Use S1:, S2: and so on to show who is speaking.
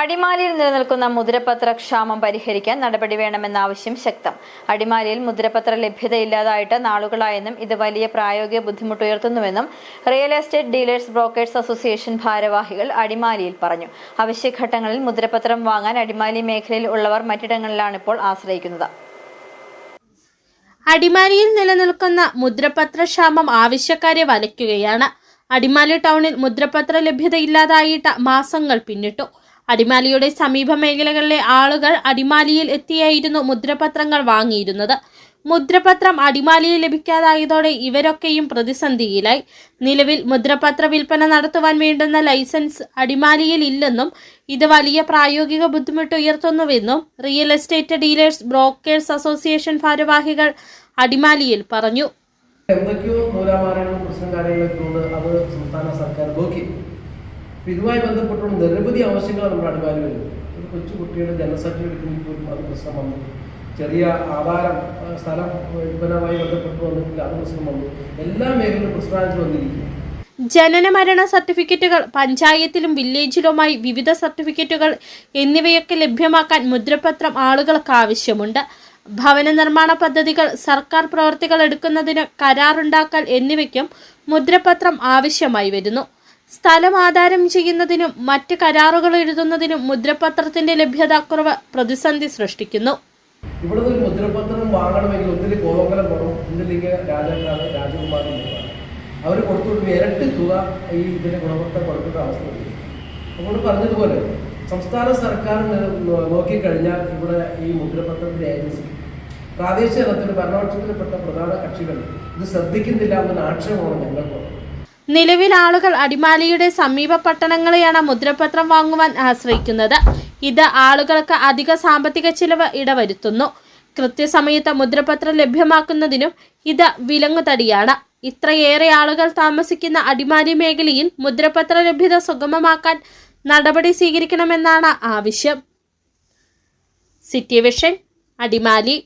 S1: അടിമാലിയിൽ നിലനിൽക്കുന്ന മുദ്രപത്ര ക്ഷാമം പരിഹരിക്കാൻ നടപടി വേണമെന്ന ആവശ്യം ശക്തം. അടിമാലിയിൽ മുദ്രപത്ര ലഭ്യത ഇല്ലാതായിട്ട് നാളുകളായെന്നും ഇത് വലിയ പ്രായോഗിക ബുദ്ധിമുട്ടുയർത്തുന്നുവെന്നും real estate dealers brokers association ഭാരവാഹികൾ അടിമാലിയിൽ പറഞ്ഞു. അവശ്യഘട്ടങ്ങളിൽ മുദ്രപത്രം വാങ്ങാൻ അടിമാലി മേഖലയിൽ ഉള്ളവർ മറ്റിടങ്ങളിലാണ് ഇപ്പോൾ ആശ്രയിക്കുന്നത്.
S2: അടിമാലിയിൽ നിലനിൽക്കുന്ന മുദ്രപത്ര ക്ഷാമം ആവശ്യക്കാരെ വലയ്ക്കുകയാണ്. അടിമാലി ടൗണിൽ മുദ്രപത്ര ലഭ്യത ഇല്ലാതായിട്ട് മാസങ്ങൾ പിന്നിട്ടു. അടിമാലിയുടെ സമീപ മേഖലകളിലെ ആളുകൾ അടിമാലിയിൽ എത്തിയായിരുന്നു മുദ്രപത്രങ്ങൾ വാങ്ങിയിരുന്നത്. മുദ്രപത്രം അടിമാലിയിൽ ലഭിക്കാതായതോടെ ഇവരൊക്കെയും പ്രതിസന്ധിയിലായി. നിലവിൽ മുദ്രപത്ര വിൽപ്പന നടത്തുവാൻ വേണ്ടുന്ന ലൈസൻസ് അടിമാലിയിൽ ഇല്ലെന്നും ഇത് വലിയ പ്രായോഗിക ബുദ്ധിമുട്ട് ഉയർത്തുന്നുവെന്നും real estate dealers brokers association ഭാരവാഹികൾ അടിമാലിയിൽ പറഞ്ഞു.
S3: എന്തൊക്കെയോ നൂലാമാലകളും പ്രശ്നം കാര്യങ്ങളൊക്കെ ഉണ്ട്. അത് സംസ്ഥാന സർക്കാർ നോക്കി. ഇതുമായി ബന്ധപ്പെട്ടുള്ള നിരവധി ആവശ്യങ്ങൾ നമ്മുടെ അടിമാലി വരുന്നത്. ഒരു കൊച്ചു കുട്ടിയുടെ ജനന സർട്ടിഫിക്കറ്റിൽ പോലും അത് പ്രശ്നം വന്നു. ചെറിയ ആധാരം സ്ഥലം വിൽപ്പനവുമായി ബന്ധപ്പെട്ട് വന്നിട്ടില്ല അത് പ്രശ്നം വന്നു. എല്ലാ മേഖലയിലും പ്രശ്നമായിട്ട് വന്നിരിക്കുന്നു.
S2: ജനന മരണ സർട്ടിഫിക്കറ്റുകൾ പഞ്ചായത്തിലും വില്ലേജിലുമായി വിവിധ സർട്ടിഫിക്കറ്റുകൾ എന്നിവയൊക്കെ ലഭ്യമാക്കാൻ മുദ്രപത്രം ആളുകൾക്ക് ആവശ്യമുണ്ട്. ഭവന നിർമ്മാണ പദ്ധതികൾ സർക്കാർ പ്രവർത്തികൾ എടുക്കുന്നതിന് കരാറുണ്ടാക്കൽ എന്നിവയ്ക്കും മുദ്രപത്രം ആവശ്യമായി വരുന്നു. സ്ഥലം ആധാരം ചെയ്യുന്നതിനും മറ്റ് കരാറുകൾ എഴുതുന്നതിനും മുദ്രപത്രത്തിന്റെ ലഭ്യത കുറവ് പ്രതിസന്ധി സൃഷ്ടിക്കുന്നു.
S3: ഇവിടെ ഒരു മുദ്രപത്രം വാങ്ങണമെങ്കിൽ ഒത്തിരി കോതമംഗലം പോകണം ഒന്നില്ലെങ്കിൽ രാജാക്കാണ് രാജകുമാരൻ അവർ കൊടുത്തുകൊണ്ട് ഇരട്ടി തുക ഈ ഇതിന്റെ ഗുണഭോക്ത കൊടുക്കേണ്ട അവസ്ഥ അതുകൊണ്ട് പറഞ്ഞതുപോലെ സംസ്ഥാന സർക്കാർ നോക്കിക്കഴിഞ്ഞാൽ ഇവിടെ ഈ മുദ്രപത്രത്തിന്റെ ഏജൻസി പ്രാദേശിക തലത്തിൽ ഭരണപക്ഷത്തിൽപ്പെട്ട പ്രധാന കക്ഷികൾ ഇത് ശ്രദ്ധിക്കുന്നില്ല എന്നൊരു ആക്ഷേപമാണ് ഞങ്ങൾക്കുള്ളത്.
S2: നിലവിൽ ആളുകൾ അടിമാലിയുടെ സമീപ പട്ടണങ്ങളെയാണ് മുദ്രപത്രം വാങ്ങുവാൻ ആശ്രയിക്കുന്നത്. ഇത് ആളുകൾക്ക് അധിക സാമ്പത്തിക ചിലവ് ഇടവരുത്തുന്നു. കൃത്യസമയത്ത് മുദ്രപത്രം ലഭ്യമാക്കുന്നതിനും ഇത് വിലങ്ങുതടിയാണ്. ഇത്രയേറെ ആളുകൾ താമസിക്കുന്ന അടിമാലി മേഖലയിൽ മുദ്രപത്ര ലഭ്യത സുഗമമാക്കാൻ നടപടി സ്വീകരിക്കണമെന്നാണ് ആവശ്യം. City Vision Adimali.